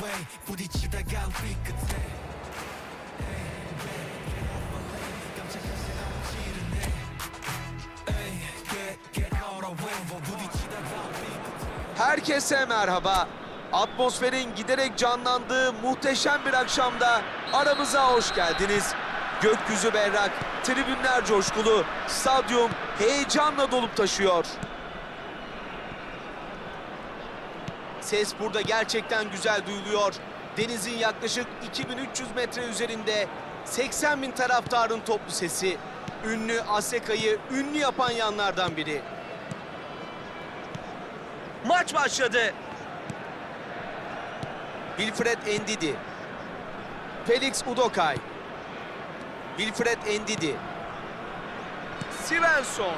way 뭐 부딪히다가 우리 끝에 Herkese merhaba. Atmosferin giderek canlandığı muhteşem bir akşamda aramıza hoş geldiniz. Gökyüzü berrak, tribünler coşkulu, stadyum heyecanla dolup taşıyor. Ses burada gerçekten güzel duyuluyor. Denizin yaklaşık 2300 metre üzerinde 80 bin taraftarın toplu sesi. Ünlü Aseka'yı ünlü yapan yanlardan biri. Maç başladı. Wilfred Endidi. Felix Udokay. Wilfred Endidi. Svensson.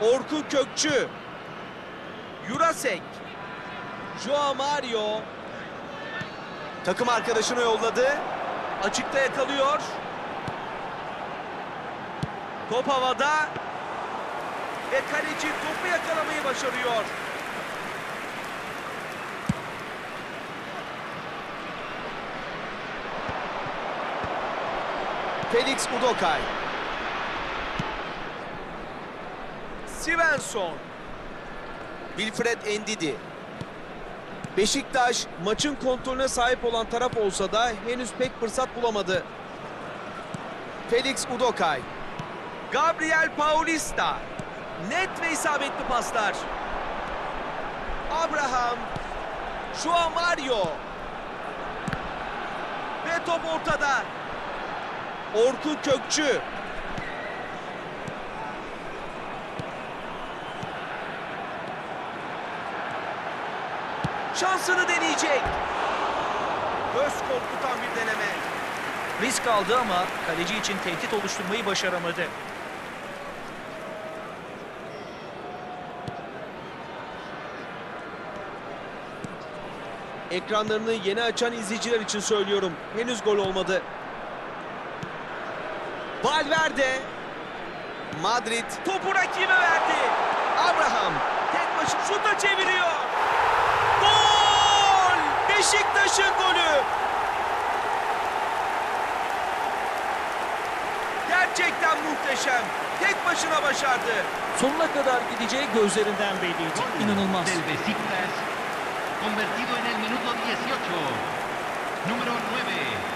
Orkun Kökçü. Jurasek. Joao Mario. Takım arkadaşını yolladı. Açıkta yakalıyor. Top havada. Ve kaleci topu yakalamayı başarıyor. Felix Udokay. Svensson. Wilfred Endidi. Beşiktaş maçın kontrolüne sahip olan taraf olsa da henüz pek fırsat bulamadı. Felix Udokay. Gabriel Paulista. Net ve isabetli paslar. Abraham. Joao Mario. Ve top ortada. Orkun Kökçü. Şansını deneyecek. Göz korkutan bir deneme. Risk aldı ama kaleci için tehdit oluşturmayı başaramadı. Ekranlarını yeni açan izleyiciler için söylüyorum. Henüz gol olmadı. Valverde. Madrid topu rakibe verdi. Abraham tek başı şuta çeviriyor. Beşiktaş'ın golü. Gerçekten muhteşem. Tek başına başardı. Sonuna kadar gideceği gözlerinden belliydi. İnanılmaz. Del Besiktas, convertido en el minuto 18. Número 9.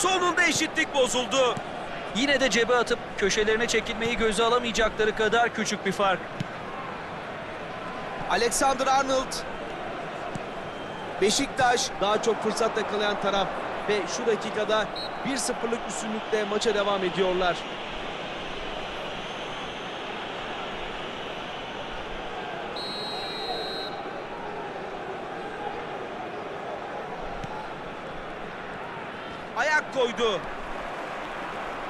Sonunda eşitlik bozuldu. Yine de cebe atıp köşelerine çekilmeyi göze alamayacakları kadar küçük bir fark. Alexander Arnold. Beşiktaş daha çok fırsat yakalayan taraf ve şu dakikada 1-0'lık üstünlükle maça devam ediyorlar. Koydu.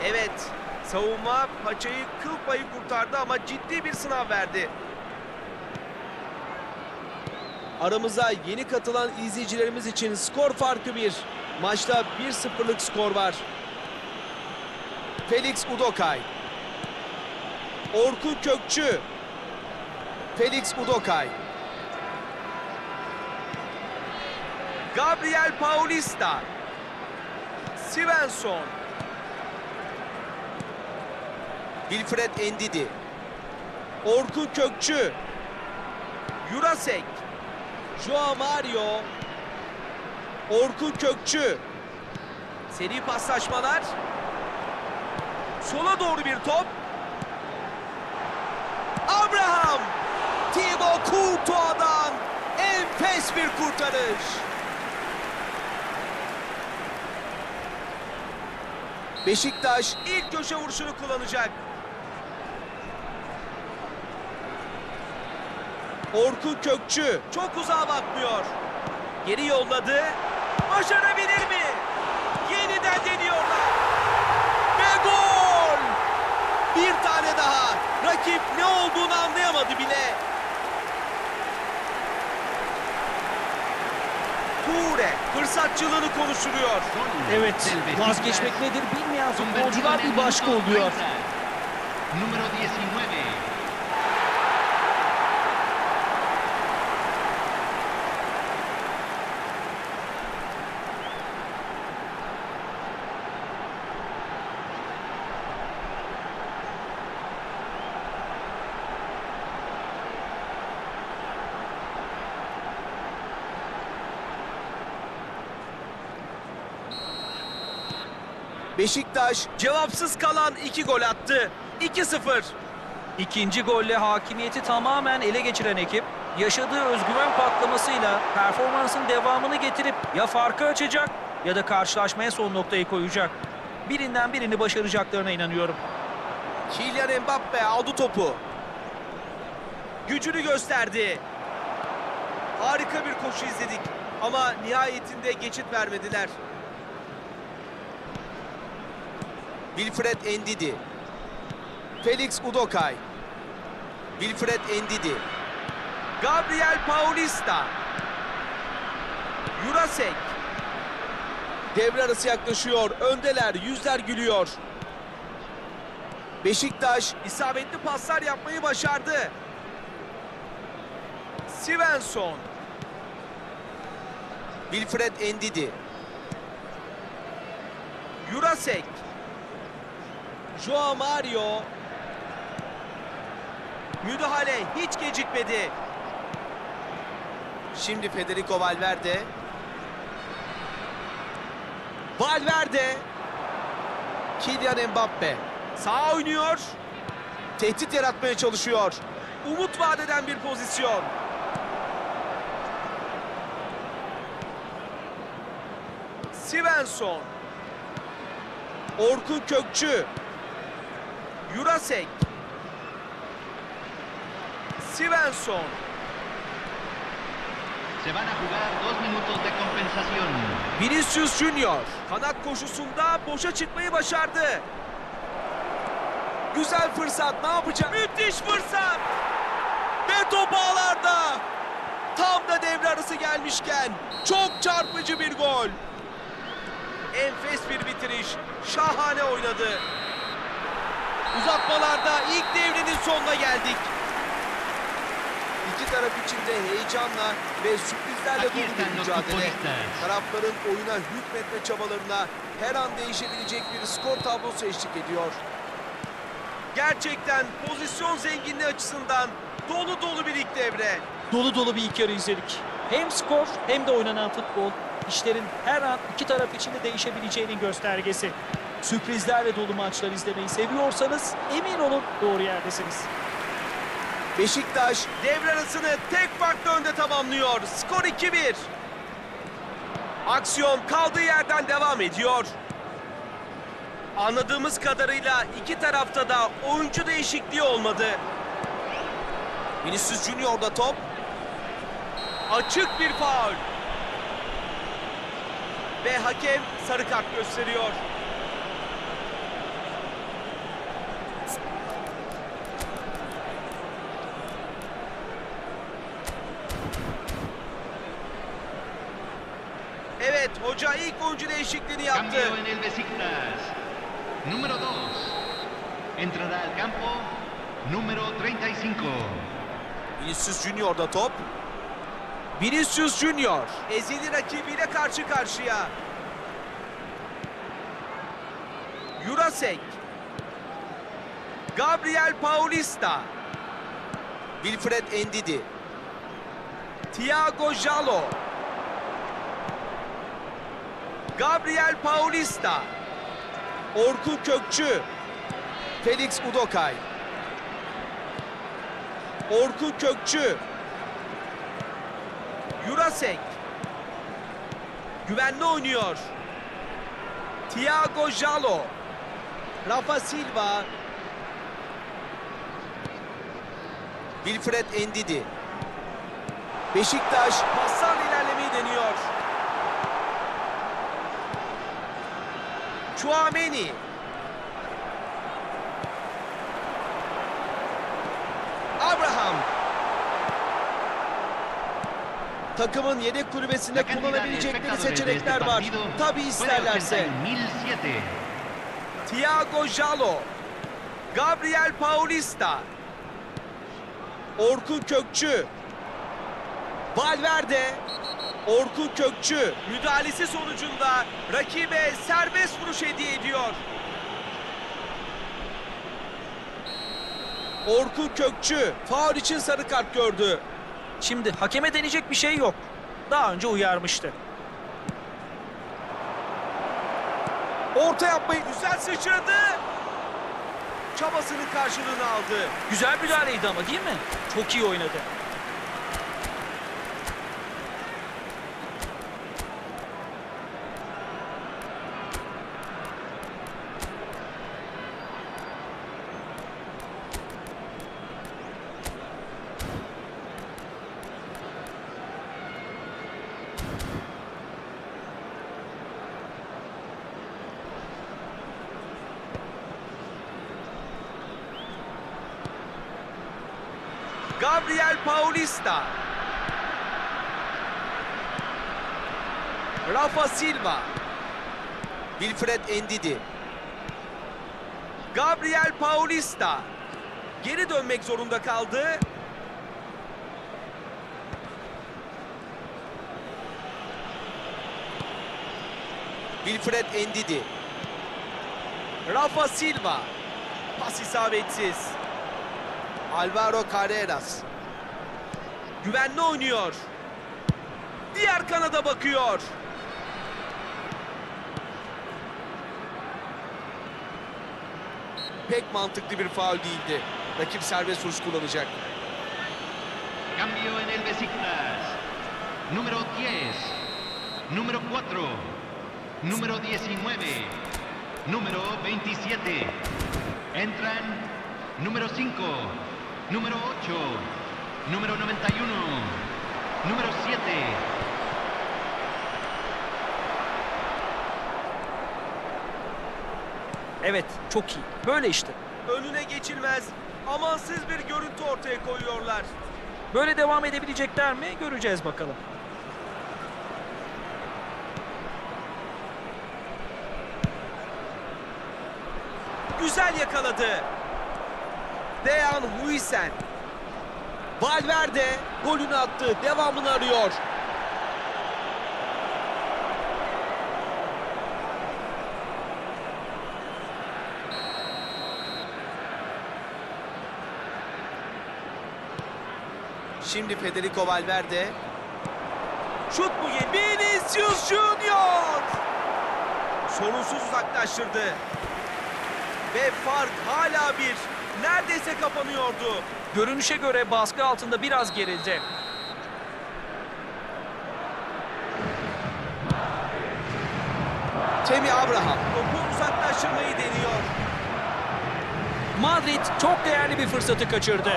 Evet, savunma paçayı kıl payı kurtardı ama ciddi bir sınav verdi. Aramıza yeni katılan izleyicilerimiz için skor farkı bir. Maçta 1-0'lık skor var. Felix Udokay. Orkun Kökçü. Felix Udokay. Gabriel Paulista. Svensson. Wilfred Endidi. Orkun Kökçü. Jurasek. Joao Mario. Orkun Kökçü. Seri paslaşmalar. Sola doğru bir top. Abraham. Thibaut Courtois'dan enfes bir kurtarış. Beşiktaş ilk köşe vuruşunu kullanacak. Orkun Kökçü çok uzağa bakmıyor. Geri yolladı. Başarabilir mi? Yeniden deniyorlar. Ve Bir tane daha. Rakip ne olduğunu anlayamadı bile. Toure fırsatçılığını konuşturuyor. Gol Evet, vazgeçmek nedir bilmeyen futbolcular bir başka oluyor. 30. Número 19. Beşiktaş cevapsız kalan iki gol attı. 2-0. İkinci golle hakimiyeti tamamen ele geçiren ekip, yaşadığı özgüven patlamasıyla performansın devamını getirip ya farkı açacak ya da karşılaşmaya son noktayı koyacak. Birinden birini başaracaklarına inanıyorum. Kylian Mbappe aldı topu. Gücünü gösterdi. Harika bir koşu izledik ama nihayetinde geçit vermediler. Wilfred Endidi. Felix Udokay. Wilfred Endidi. Gabriel Paulista. Jurasek. Devre arası yaklaşıyor. Öndeler. Yüzler gülüyor. Beşiktaş isabetli paslar yapmayı başardı. Svensson. Wilfred Endidi. Jurasek. Joao Mario. Müdahale hiç gecikmedi. Şimdi Federico Valverde. Valverde. Kylian Mbappe. Sağ oynuyor. Tehdit yaratmaya çalışıyor. Umut vadeden bir pozisyon. Svensson. Orkun Kökçü. Jurasek. Svensson. Se van a jugar dos minutos de compensación. Vinicius Junior kanat koşusunda boşa çıkmayı başardı. Güzel fırsat ne yapacak? Müthiş fırsat. Ve top ağlarda. Tam da devre arası gelmişken çok çarpıcı bir gol. Enfes bir bitiriş. Şahane oynadı. Uzatmalarda ilk devrenin sonuna geldik. İki taraf içinde heyecanla ve sürprizlerle dolu bir mücadele. Tarafların oyuna hükmetme çabalarına her an değişebilecek bir skor tablosu eşlik ediyor. Gerçekten pozisyon zenginliği açısından dolu dolu bir ilk devre. Dolu dolu bir ilk yarı izledik. Hem skor hem de oynanan futbol işlerin her an iki taraf için de değişebileceğinin göstergesi. Sürprizlerle dolu maçlar izlemeyi seviyorsanız emin olun doğru yerdesiniz. Beşiktaş devre arasını tek farklı önde tamamlıyor. Skor 2-1. Aksiyon kaldığı yerden devam ediyor. Anladığımız kadarıyla iki tarafta da oyuncu değişikliği olmadı. Vinicius Junior'da top. Açık bir faul. Ve hakem sarı kart gösteriyor. Evet hoca ilk oyuncu değişikliğini yaptı. Cambio en el Besiktas. Número 2. Entrará al campo. Número 35. Vinicius Junior'da top. Vinicius Junior ezeli rakibiyle karşı karşıya. Jurasek. Gabriel Paulista. Wilfred Endidi. Thiago Jalo. Gabriel Paulista. Orkun Kökçü. Felix Udokay. Orkun Kökçü. Jurasek. Güvenli oynuyor. Thiago Jalo. Rafa Silva. Wilfred Endidi. Beşiktaş paslarla ilerlemeyi deniyor. Chouameni. Abraham. Takımın yedek kulübesinde kullanabilecekleri seçenekler var. Tabi isterlerse. Thiago Jalo. Gabriel Paulista. Orkun Kökçü. Valverde. Orkun Kökçü. Müdahalesi sonucunda rakibe serbest vuruş hediye ediyor. Orkun Kökçü faul için sarı kart gördü. Şimdi hakeme deneyecek bir şey yok. Daha önce uyarmıştı. Orta yapmayı güzel sıçradı. Çabasının karşılığını aldı. Güzel müdahaleydi ama değil mi? Çok iyi oynadı. Gabriel Paulista. Rafa Silva. Wilfred Endidi. Gabriel Paulista. Geri dönmek zorunda kaldı. Wilfred Endidi. Rafa Silva. Pas isabetsiz. Alvaro Carreras. Güvenli oynuyor. Diğer kanada bakıyor. Pek mantıklı bir faul değildi. Rakip serbest vuruş kullanacak. Cambio en el Besiktas. Número 10. Número 4. Número 19. Número 27. Entran número 5. Número 8. Número 91. Número 7. Evet, çok iyi. Böyle işte. Önüne geçilmez. Amansız bir görüntü ortaya koyuyorlar. Böyle devam edebilecekler mi? Göreceğiz bakalım. Güzel yakaladı. Dejan Huijsen. Valverde golünü attı. Devamını arıyor. Şimdi Federico Valverde. Şut mu yedi? Vinicius Junior. Sorunsuz uzaklaştırdı. Ve fark hala bir. Neredeyse kapanıyordu. Görünüşe göre baskı altında biraz gerildi. Temi Abraham topu uzaklaştırmayı deniyor. Madrid çok değerli bir fırsatı kaçırdı.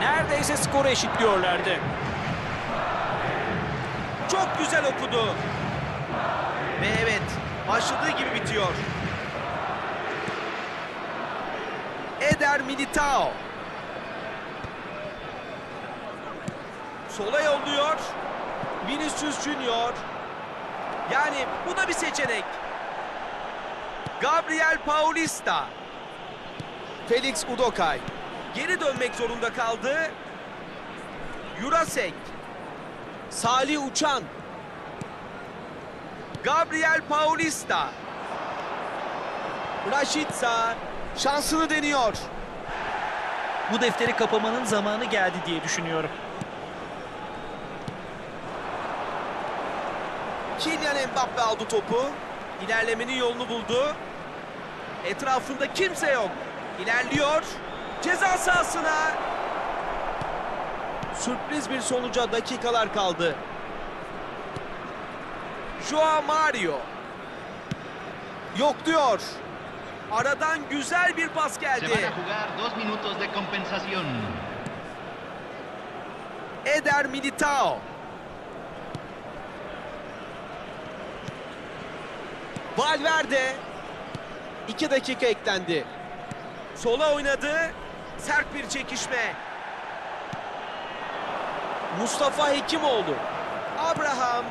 Neredeyse skoru eşitliyorlardı. Çok güzel okudu. Ve evet başladığı gibi bitiyor. Eder Militao. Sola yolluyor. Vinicius Junior. Yani bu da bir seçenek. Gabriel Paulista. Felix Udokay. Geri dönmek zorunda kaldı. Jurasek. Salih Uçan. Gabriel Paulista. Raşitsa şansını deniyor. Bu defteri kapamanın zamanı geldi diye düşünüyorum. Kylian Mbappe aldı topu. İlerlemenin yolunu buldu. Etrafında kimse yok. İlerliyor. Ceza sahasına. Sürpriz bir sonuca dakikalar kaldı. Joao Mario. Yok diyor. Aradan güzel bir pas geldi. Eder Militao. Valverde. İki dakika eklendi. Sola oynadı. Sert bir çekişme. Mustafa Hekimoğlu. Abraham.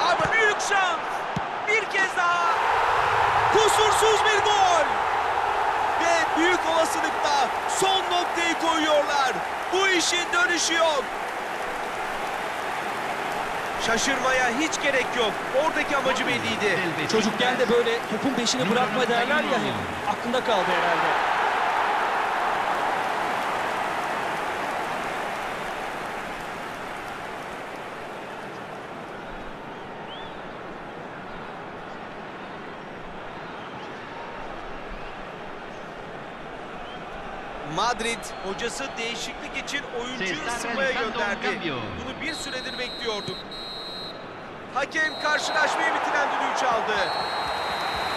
Abra büyük şans. Bir kez daha. Kusursuz bir gol. Ve büyük olasılıkla son noktayı koyuyorlar. Bu işin dönüşü yok. Şaşırmaya hiç gerek yok. Oradaki amacı belliydi. Çocukken de böyle topun peşini bırakma derler ya. Aklında kaldı herhalde. Madrid hocası değişiklik için oyuncuyu ısınmaya gönderdi. Bunu bir süredir bekliyorduk. Hakem karşılaşmayı bitiren düdüğü çaldı.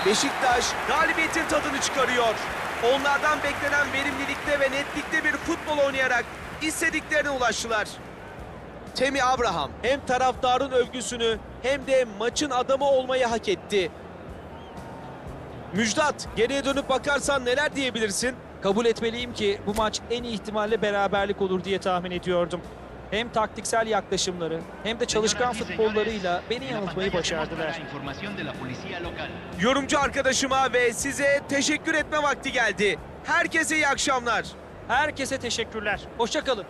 Beşiktaş galibiyetin tadını çıkarıyor. Onlardan beklenen verimlilikte ve netlikte bir futbol oynayarak istediklerine ulaştılar. Temi Abraham hem taraftarın övgüsünü hem de maçın adamı olmayı hak etti. Müjdat, geriye dönüp bakarsan neler diyebilirsin? Kabul etmeliyim ki bu maç en iyi ihtimalle beraberlik olur diye tahmin ediyordum. Hem taktiksel yaklaşımları hem de çalışkan futbollarıyla beni yanıltmayı başardılar. Yorumcu arkadaşıma ve size teşekkür etme vakti geldi. Herkese iyi akşamlar. Herkese teşekkürler. Hoşça kalın.